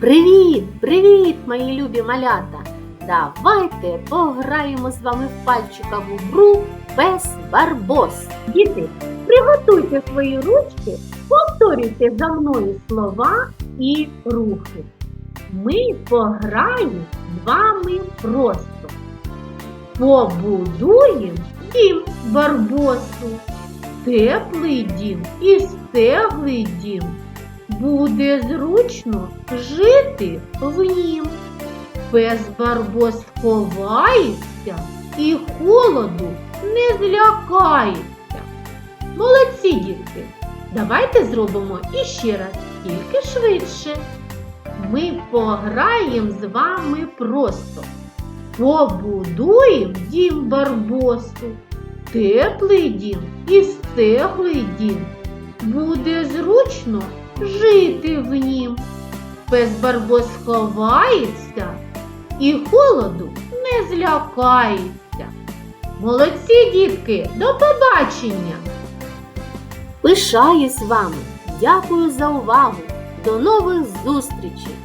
Привіт, привіт, мої любі малята! Давайте пограємо з вами в пальчикову гру пес барбос. Діти, приготуйте свої ручки, повторюйте за мною слова і рухи. Ми пограємо з вами просто. Побудуємо дім барбосу, теплий дім і стеглий дім. Буде зручно жити в нім. Пес Барбос ховається і холоду не злякається. Молодці, дітки! Давайте зробимо іще раз, тільки швидше. Ми пограємо з вами просто. Побудуємо дім Барбосу, теплий дім і стеглий дім. Буде зручно жити в нім. Пес Барбос ховається і холоду не злякається. Молодці, дітки, до побачення! Пишаюсь вами. Дякую за увагу. До нових зустрічей!